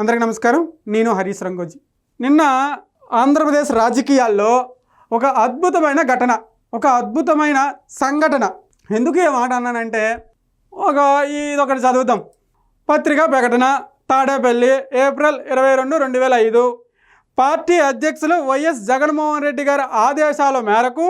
అందరికీ నమస్కారం. నేను హరీష్ రంగోజీ. నిన్న ఆంధ్రప్రదేశ్ రాజకీయాల్లో ఒక అద్భుతమైన ఘటన ఒక అద్భుతమైన సంఘటన. ఎందుకు ఏ మాట అన్నానంటే ఒక ఇదొకటి చదువుతాం పత్రికా ప్రకటన తాడేపల్లి ఏప్రిల్ ఇరవై రెండు రెండు వేల ఐదు. పార్టీ అధ్యక్షులు వైఎస్ జగన్మోహన్ రెడ్డి గారి ఆదేశాల మేరకు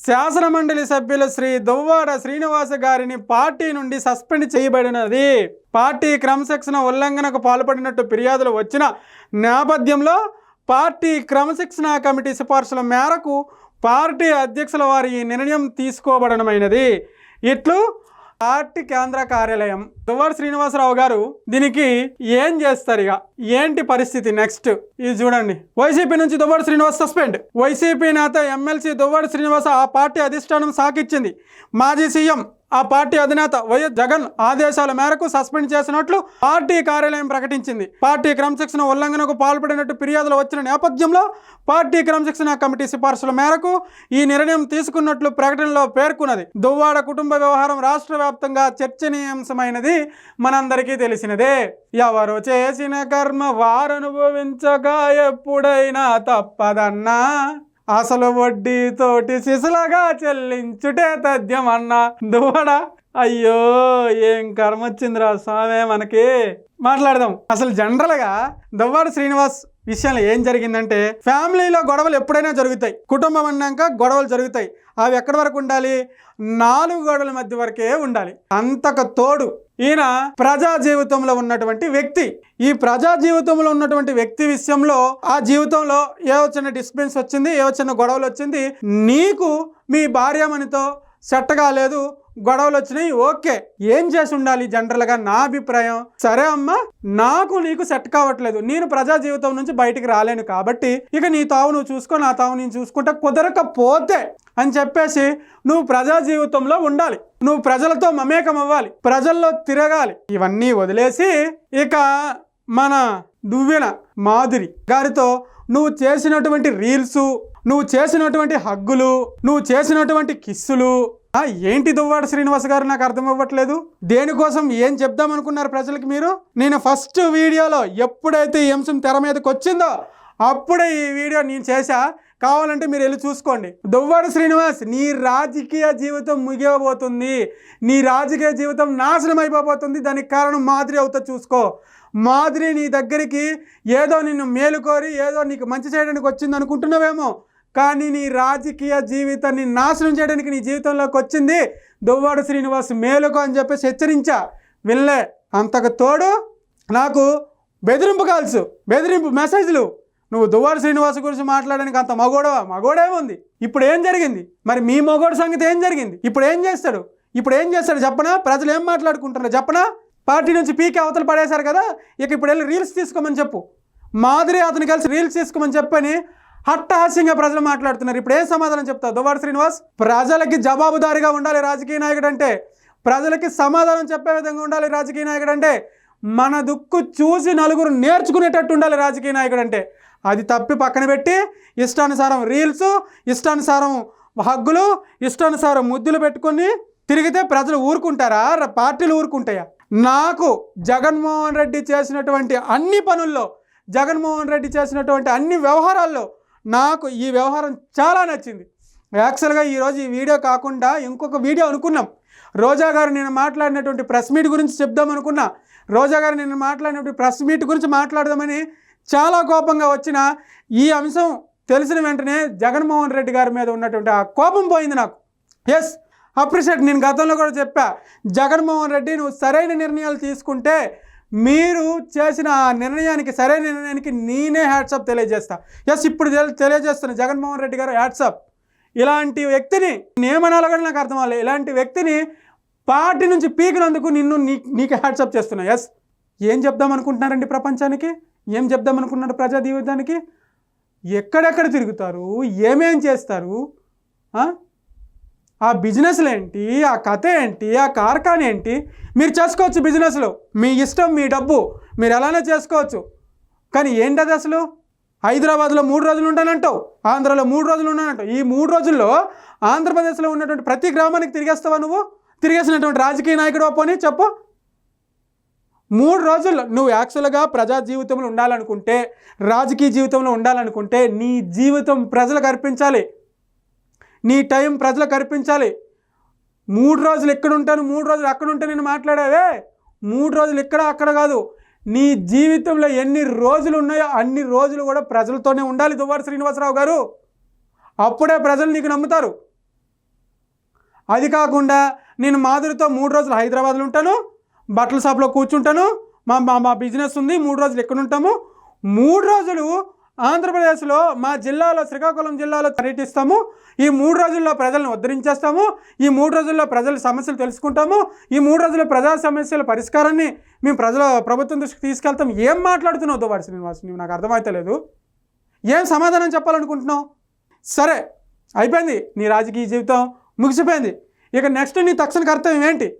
శాసనమండలి సభ్యులు శ్రీ దువ్వాడ శ్రీనివాస గారిని పార్టీ నుండి సస్పెండ్ చేయబడినది. పార్టీ క్రమశిక్షణ ఉల్లంఘనకు పాల్పడినట్టు ఫిర్యాదులు వచ్చిన నేపథ్యంలో పార్టీ క్రమశిక్షణ కమిటీ సిఫార్సుల మేరకు పార్టీ అధ్యక్షుల వారి ఈ నిర్ణయం తీసుకోబడనమైనది ఇట్లు పార్టీ కేంద్ర కార్యాలయం దువ్వాడ శ్రీనివాసరావు గారు దీనికి ఏం చేస్తారు ఇక? ఏంటి పరిస్థితి నెక్స్ట్? ఇది చూడండి. వైసీపీ నుంచి దువ్వాడ శ్రీనివాస్ సస్పెండ్. వైసీపీ నేత ఎమ్మెల్సీ దువ్వాడ శ్రీనివాస ఆ పార్టీ అధిష్టానం సాకిచ్చింది. మాజీ సీఎం ఆ పార్టీ అధినేత వైఎస్ జగన్ ఆదేశాల మేరకు సస్పెండ్ చేసినట్లు పార్టీ కార్యాలయం ప్రకటించింది. పార్టీ క్రమశిక్షణ ఉల్లంఘనకు పాల్పడినట్టు ఫిర్యాదులు వచ్చిన నేపథ్యంలో పార్టీ క్రమశిక్షణ కమిటీ సిఫార్సుల మేరకు ఈ నిర్ణయం తీసుకున్నట్లు ప్రకటనలో పేర్కొన్నది. దువ్వాడ కుటుంబ వ్యవహారం రాష్ట్ర వ్యాప్తంగా చర్చనీయాంశమైనది మనందరికీ తెలిసినదే. ఎవరు చేసిన కర్మ వారనుభవించగా ఎప్పుడైనా తప్పదన్నా. అసలు వడ్డీతోటి శిశులగా చెల్లించుటే తథ్యం అన్న దువ్వడ? అయ్యో ఏం కర్మ వచ్చిందిరా స్వామి మనకి? మాట్లాడదాం. అసలు జనరల్గా దువ్వాడు శ్రీనివాస్ విషయంలో ఏం జరిగిందంటే ఫ్యామిలీలో గొడవలు ఎప్పుడైనా జరుగుతాయి. కుటుంబం అన్నాక గొడవలు జరుగుతాయి. అవి ఎక్కడి వరకు ఉండాలి? నాలుగు గొడవల మధ్య వరకే ఉండాలి. అంతకు తోడు ఈయన ప్రజా జీవితంలో ఉన్నటువంటి వ్యక్తి. ఈ ప్రజా జీవితంలో ఉన్నటువంటి వ్యక్తి విషయంలో ఆ జీవితంలో ఏవో చిన్న డిస్టర్బెన్స్ వచ్చింది? ఏవో చిన్న గొడవలు వచ్చింది? నీకు మీ భార్యమనితో సెట్ కాలేదు గొడవలు వచ్చినాయి ఓకే ఏం చేసి ఉండాలి జనరల్గా నా అభిప్రాయం? సరే అమ్మా నాకు నీకు సెట్ కావట్లేదు. నేను ప్రజా జీవితం నుంచి బయటికి రాలేను కాబట్టి ఇక నీ తావు నువ్వు చూసుకో నా తావు నేను చూసుకుంటా కుదరకపోతే అని చెప్పేసి నువ్వు ప్రజా జీవితంలో ఉండాలి. నువ్వు ప్రజలతో మమేకం అవ్వాలి ప్రజల్లో తిరగాలి. ఇవన్నీ వదిలేసి ఇక మన దువ్వెన మాధురి గారితో నువ్వు చేసినటువంటి రీల్స్ నువ్వు చేసినటువంటి హగ్గులు నువ్వు చేసినటువంటి కిస్సులు ఏంటి దువ్వాడ శ్రీనివాస్ గారు? నాకు అర్థం అవ్వట్లేదు. దేనికోసం ఏం చెప్దాం అనుకున్నారు ప్రజలకు మీరు? నేను ఫస్ట్ వీడియోలో ఎప్పుడైతే ఈ అంశం తెర మీదకి వచ్చిందో అప్పుడే ఈ వీడియో నేను చేశా. కావాలంటే మీరు వెళ్ళి చూసుకోండి. దువ్వాడ శ్రీనివాస్ నీ రాజకీయ జీవితం ముగియబోతుంది. నీ రాజకీయ జీవితం నాశనం అయిపోబోతుంది. దానికి కారణం మాదిరి అవుతా చూసుకో. మాదిరి నీ దగ్గరికి ఏదో నిన్ను మేలుకోరి ఏదో నీకు మంచి చేయడానికి వచ్చింది అనుకుంటున్నావేమో కానీ నీ రాజకీయ జీవితాన్ని నాశనం చేయడానికి నీ జీవితంలోకి వచ్చింది దువ్వాడు శ్రీనివాస్ మేలుకు అని చెప్పేసి హెచ్చరించా. వినలే అంతకు తోడు నాకు బెదిరింపు కాల్స్ బెదిరింపు మెసేజ్లు. నువ్వు దువ్వాడు శ్రీనివాస్ గురించి మాట్లాడడానికి అంత మగోడవా? మగోడేముంది? ఇప్పుడు ఏం జరిగింది? మరి మీ మగోడు సంగతి ఏం జరిగింది? ఇప్పుడు ఏం చేస్తాడు? ఇప్పుడు ఏం చేస్తాడు చెప్పనా? ప్రజలు ఏం మాట్లాడుకుంటున్నారు చెప్పనా? పార్టీ నుంచి పీకే అవతలు పడేశారు కదా? ఇక ఇప్పుడు వెళ్ళి రీల్స్ తీసుకోమని చెప్పు. మాదిరి అతను కలిసి రీల్స్ తీసుకోమని చెప్పని హట్టహాస్యంగా ప్రజలు మాట్లాడుతున్నారు. ఇప్పుడు ఏం సమాధానం చెప్తావు? దువ్వాడ శ్రీనివాస్ ప్రజలకి జవాబుదారిగా ఉండాలి రాజకీయ నాయకుడు అంటే ప్రజలకి సమాధానం చెప్పే విధంగా ఉండాలి రాజకీయ నాయకుడు అంటే మన దుక్కు చూసి నలుగురు నేర్చుకునేటట్టు ఉండాలి రాజకీయ నాయకుడు అంటే. అది తప్పి పక్కన పెట్టి ఇష్టానుసారం రీల్స్ ఇష్టానుసారం హగ్గులు ఇష్టానుసారం ముద్దులు పెట్టుకొని తిరిగితే ప్రజలు ఊరుకుంటారా? పార్టీలు ఊరుకుంటాయా? నాకు జగన్మోహన్ రెడ్డి చేసినటువంటి అన్ని పనుల్లో జగన్మోహన్ రెడ్డి చేసినటువంటి అన్ని వ్యవహారాల్లో నాకు ఈ వ్యవహారం చాలా నచ్చింది. యాక్చువల్గా ఈరోజు ఈ వీడియో కాకుండా ఇంకొక వీడియో అనుకున్నాం. రోజా గారు నేను మాట్లాడినటువంటి ప్రెస్ మీట్ గురించి చెప్దాం అనుకున్నా. రోజా గారు నేను మాట్లాడినటువంటి ప్రెస్ మీట్ గురించి మాట్లాడదామని చాలా కోపంగా వచ్చిన ఈ అంశం తెలిసిన వెంటనే జగన్మోహన్ రెడ్డి గారి మీద ఉన్నటువంటి ఆ కోపం పోయింది నాకు. ఎస్ అప్రిషియేట్ నేను గతంలో కూడా చెప్పా జగన్మోహన్ రెడ్డి నువ్వు సరైన నిర్ణయాలు తీసుకుంటే మీరు చేసిన ఆ నిర్ణయానికి సరైన నిర్ణయానికి నేనే హ్యాట్సప్ తెలియజేస్తా. ఎస్ ఇప్పుడు తెలి- తెలియజేస్తున్నా జగన్మోహన్ రెడ్డి గారు హ్యాట్సప్ ఇలాంటి వ్యక్తిని నేమనాలో కూడా నాకు అర్థం అవ్వాలి ఇలాంటి వ్యక్తిని పార్టీ నుంచి పీకినందుకు నిన్ను నీ నీకు హ్యాట్సప్ చేస్తున్నా. ఎస్ ఏం చెప్దాం అనుకుంటున్నారండి ప్రపంచానికి? ఏం చెప్దాం అనుకుంటున్నారు ప్రజా జీవితానికి? ఎక్కడెక్కడ తిరుగుతారు? ఏమేం చేస్తారు? ఆ? బిజినెస్లు ఏంటి ఆ కథ ఏంటి ఆ కార్ఖాన ఏంటి మీరు చేసుకోవచ్చు బిజినెస్లు. మీ ఇష్టం మీ డబ్బు మీరు ఎలానే చేసుకోవచ్చు. కానీ ఏంటది అసలు? హైదరాబాద్లో మూడు రోజులు ఉంటానంటావు ఆంధ్రలో మూడు రోజులు ఉన్నానంటావు. ఈ మూడు రోజుల్లో ఆంధ్రప్రదేశ్లో ఉన్నటువంటి ప్రతి గ్రామానికి తిరిగేస్తావా నువ్వు? తిరిగేసినటువంటి రాజకీయ నాయకుడు పోనీ చెప్పు. మూడు రోజుల్లో నువ్వు యాక్చువల్గా ప్రజా జీవితంలో ఉండాలనుకుంటే రాజకీయ జీవితంలో ఉండాలనుకుంటే నీ జీవితం ప్రజలకు అర్పించాలి. నీ టైం ప్రజలకు అర్పించాలి. మూడు రోజులు ఎక్కడ ఉంటాను మూడు రోజులు అక్కడ ఉంటే నేను మాట్లాడావే? మూడు రోజులు ఇక్కడ అక్కడ కాదు. నీ జీవితంలో ఎన్ని రోజులు ఉన్నాయో అన్ని రోజులు కూడా ప్రజలతోనే ఉండాలి దువ్వారు శ్రీనివాసరావు గారు. అప్పుడే ప్రజలు నీకు నమ్ముతారు. అది కాకుండా నేను మాధురితో మూడు రోజులు హైదరాబాద్లో ఉంటాను బట్టల షాప్లో కూర్చుంటాను మా మా మా బిజినెస్ ఉంది మూడు రోజులు ఎక్కడ ఉంటాము మూడు రోజులు ఆంధ్రప్రదేశ్లో మా జిల్లాలో శ్రీకాకుళం జిల్లాలో పర్యటిస్తాము. ఈ మూడు రోజుల్లో ప్రజలను ఉద్ధరించేస్తాము. ఈ మూడు రోజుల్లో ప్రజల సమస్యలు తెలుసుకుంటాము. ఈ మూడు రోజుల్లో ప్రజా సమస్యల పరిష్కారాన్ని మేము ప్రజల ప్రభుత్వం దృష్టికి తీసుకెళ్తాం ఏం మాట్లాడుతున్నావు దువాడి శ్రీనివాస్? నువ్వు నాకు అర్థమైతలేదు ఏం సమాధానం చెప్పాలనుకుంటున్నావు? సరే అయిపోయింది నీ రాజకీయ జీవితం. ముగిసిపోయింది. ఇక నెక్స్ట్ నీ తక్షణ కర్తవ్యం ఏంటి?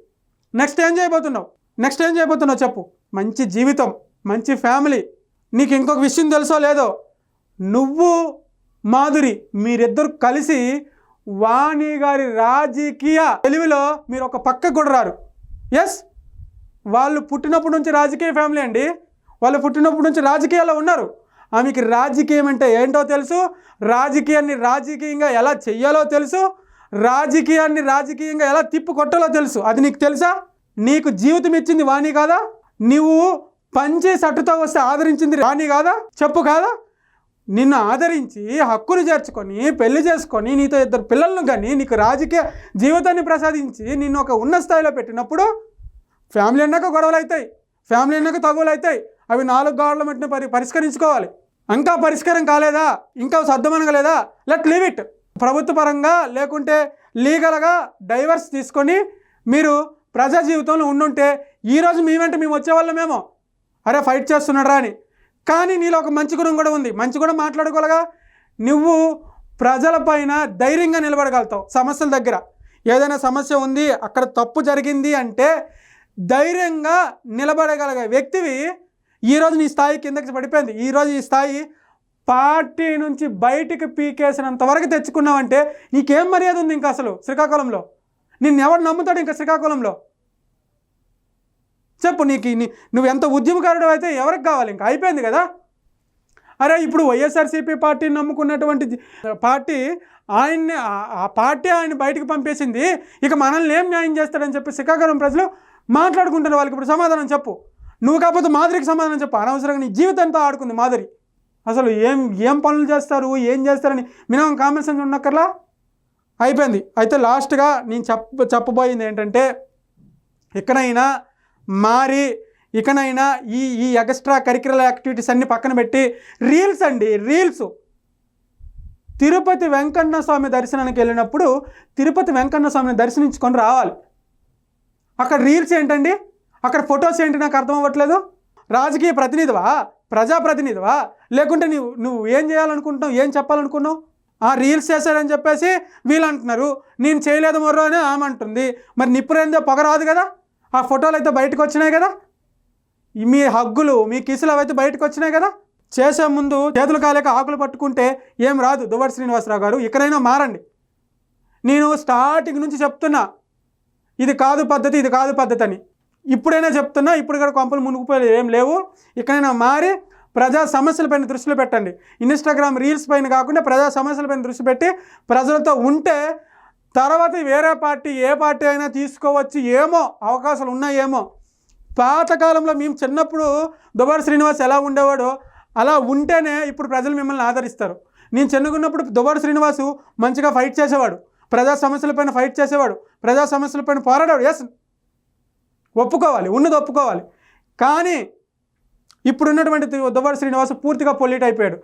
నెక్స్ట్ ఏం చేయబోతున్నావు? నెక్స్ట్ ఏం చేయబోతున్నావు చెప్పు. మంచి జీవితం మంచి ఫ్యామిలీ నీకు ఇంకొక విషయం తెలుసో లేదో? నువ్వు మాధురి మీరిద్దరు కలిసి వాణి గారి రాజకీయ తెలివిలో మీరు ఒక పక్క కూడా రారు. ఎస్ వాళ్ళు పుట్టినప్పటి నుంచి రాజకీయ ఫ్యామిలీ అండి. వాళ్ళు పుట్టినప్పటి నుంచి రాజకీయాల్లో ఉన్నారు. ఆమెకి రాజకీయం అంటే ఏంటో తెలుసు? రాజకీయాన్ని రాజకీయంగా ఎలా చెయ్యాలో తెలుసు? రాజకీయాన్ని రాజకీయంగా ఎలా తిప్పు కొట్టాలో తెలుసు. అది నీకు తెలుసా? నీకు జీవితం ఇచ్చింది వాణి కాదా? నువ్వు పంచే సట్టుతో వస్తే ఆదరించింది రాణి కాదా? చెప్పు కాదా? నిన్ను ఆదరించి హక్కును చేర్చుకొని పెళ్ళి చేసుకొని నీతో ఇద్దరు పిల్లలను కానీ నీకు రాజకీయ జీవితాన్ని ప్రసాదించి నిన్ను ఒక ఉన్న స్థాయిలో పెట్టినప్పుడు ఫ్యామిలీ అన్నాక గొడవలు అవుతాయి. ఫ్యామిలీ అన్నాక తగులు అవుతాయి. అవి నాలుగు గవర్నమెంట్ని పరి పరిష్కరించుకోవాలి. ఇంకా పరిష్కారం కాలేదా? ఇంకా సర్దుమనగలేదా లెట్ లీవ్ ఇట్. ప్రభుత్వ పరంగా లేకుంటే లీగల్గా డైవర్స్ తీసుకొని మీరు ప్రజా జీవితంలో ఉండుంటే ఈరోజు మీ వెంట మేము వచ్చేవాళ్ళమేమో. అరే ఫైట్ చేస్తున్నాడు అని. కానీ నీలో ఒక మంచి గుణం కూడా ఉంది. మంచి గుణం మాట్లాడుకోలేగా నువ్వు ప్రజలపైన ధైర్యంగా నిలబడగలుగుతావు సమస్యల దగ్గర. ఏదైనా సమస్య ఉంది అక్కడ తప్పు జరిగింది అంటే ధైర్యంగా నిలబడగలిగే వ్యక్తివి ఈరోజు నీ స్థాయి కిందకి పడిపోయింది. ఈరోజు ఈ స్థాయి పార్టీ నుంచి బయటికి పీకేసినంత వరకు తెచ్చుకున్నావంటే నీకేం మర్యాద ఉంది ఇంకా అసలు శ్రీకాకుళంలో? నిన్నెవడు నమ్ముతాడు ఇంకా శ్రీకాకుళంలో? చెప్పు నీకు నీ నువ్వు ఎంత ఉద్యమకారుడు అయితే ఎవరికి కావాలి? ఇంకా అయిపోయింది కదా? అరే ఇప్పుడు వైఎస్ఆర్సీపీ పార్టీని నమ్ముకున్నటువంటి పార్టీ ఆయన్ని ఆ- పార్టీ ఆయన బయటకు పంపేసింది. ఇక మనల్ని ఏం న్యాయం చేస్తాడని చెప్పి శ్రీకాకుళం ప్రజలు మాట్లాడుకుంటున్న వాళ్ళకి ఇప్పుడు సమాధానం చెప్పు. నువ్వు కాకపోతే మాధురికి సమాధానం చెప్పు. అనవసరంగా నీ జీవితంతో ఆడుకుంది మాధురి అసలు ఏం ఏం పనులు చేస్తారు? ఏం చేస్తారని మినిమం కామన్ సెన్స్ ఉన్నక్కర్లా అయిపోయింది. అయితే లాస్ట్గా నేను చెప్ప చెప్పబోయింది ఏంటంటే ఎక్కడైనా మారి ఇకనైనా ఈ ఈ ఎక్స్ట్రా కరిక్యులర్ యాక్టివిటీస్ అన్ని పక్కన పెట్టి రీల్స్ అండి రీల్స్. తిరుపతి వెంకన్న స్వామి దర్శనానికి వెళ్ళినప్పుడు తిరుపతి వెంకన్న స్వామిని దర్శనించుకొని రావాలి. అక్కడ రీల్స్ ఏంటండి? అక్కడ ఫొటోస్ ఏంటి నాకు అర్థం అవ్వట్లేదు? రాజకీయ ప్రతినిధివా? ప్రజాప్రతినిధివా? లేకుంటే నువ్వు నువ్వు ఏం చేయాలనుకుంటున్నావు? ఏం చెప్పాలనుకున్నావు? ఆ రీల్స్ చేశారని చెప్పేసి వీళ్ళు అంటున్నారు. నేను చేయలేదు మొర్రో అని ఆమె అంటుంది. మరి నిప్పురేందో పొగ రాదు కదా? ఆ ఫోటోలు అయితే బయటకు వచ్చినాయి కదా? మీ హగ్గులు మీ కిసులు అవైతే బయటకు వచ్చినాయి కదా? చేసే ముందు చేతులు కాలేక ఆకులు పట్టుకుంటే ఏం రాదు? దువ్వటి శ్రీనివాసరావు గారు ఇక్కడైనా మారండి. నేను స్టార్టింగ్ నుంచి చెప్తున్నా ఇది కాదు పద్ధతి ఇది కాదు పద్ధతి అని. ఇప్పుడైనా చెప్తున్నా ఇప్పుడు కూడా కొంపలు మునిగిపోయి ఏం లేవు. ఇక్కడైనా మారి ప్రజా సమస్యలపైన దృష్టిలో పెట్టండి. ఇన్స్టాగ్రామ్ రీల్స్ పైన కాకుండా ప్రజా సమస్యలపైన దృష్టి పెట్టి ప్రజలతో ఉంటే తర్వాత వేరే పార్టీ ఏ పార్టీ అయినా తీసుకోవచ్చు ఏమో అవకాశాలు ఉన్నాయేమో. పాతకాలంలో మేము చిన్నప్పుడు దుబారు శ్రీనివాస్ ఎలా ఉండేవాడో అలా ఉంటేనే ఇప్పుడు ప్రజలు మిమ్మల్ని ఆదరిస్తారు. నేను చిన్నగున్నప్పుడు దుబారు శ్రీనివాసు మంచిగా ఫైట్ చేసేవాడు. ప్రజా సమస్యలపైన ఫైట్ చేసేవాడు. ప్రజా సమస్యలపైన పోరాడాడు ఎస్ ఒప్పుకోవాలి. ఉన్నది ఒప్పుకోవాలి. కానీ ఇప్పుడున్నటువంటి దువ్వాడు శ్రీనివాస్ పూర్తిగా పొల్యూట్ అయిపోయాడు.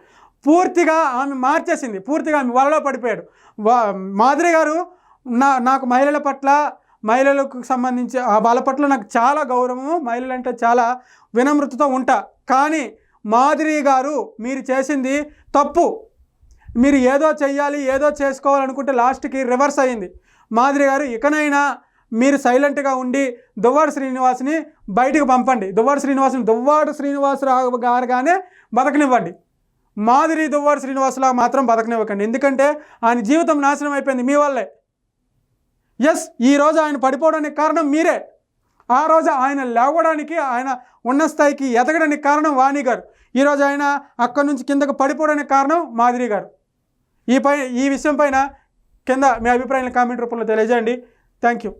పూర్తిగా ఆమె మార్చేసింది. పూర్తిగా ఆమె వలలో పడిపోయాడు. వా మాదిరి గారు నా నాకు మహిళల పట్ల మహిళలకు సంబంధించి వాళ్ళ పట్ల నాకు చాలా గౌరవము. మహిళలంటే చాలా వినమ్రతతో ఉంటా. కానీ మాదిరి గారు మీరు చేసింది తప్పు. మీరు ఏదో చెయ్యాలి ఏదో చేసుకోవాలనుకుంటే లాస్ట్కి రివర్స్ అయింది. మాదిరి గారు ఇకనైనా మీరు సైలెంట్గా ఉండి దువ్వాడు శ్రీనివాస్ని బయటికి పంపండి. దువ్వాడు శ్రీనివాసుని దువ్వాడు శ్రీనివాసరావు గారుగానే బతకనివ్వండి. మాదిరి దువ్వాడు శ్రీనివాసులా మాత్రం బతకనివ్వకండి. ఎందుకంటే ఆయన జీవితం నాశనం అయిపోయింది మీ వల్లే. ఎస్ ఈరోజు ఆయన పడిపోవడానికి కారణం మీరే. ఆ రోజు ఆయన లేవడానికి ఆయన ఉన్న స్థాయికి ఎదగడానికి కారణం వాణి గారు. ఈరోజు ఆయన అక్కడి నుంచి కిందకు పడిపోవడానికి కారణం మాదిరి గారు. ఈ పై ఈ విషయం పైన కింద మీ అభిప్రాయాలను కామెంట్ రూపంలో తెలియజేయండి. Thank you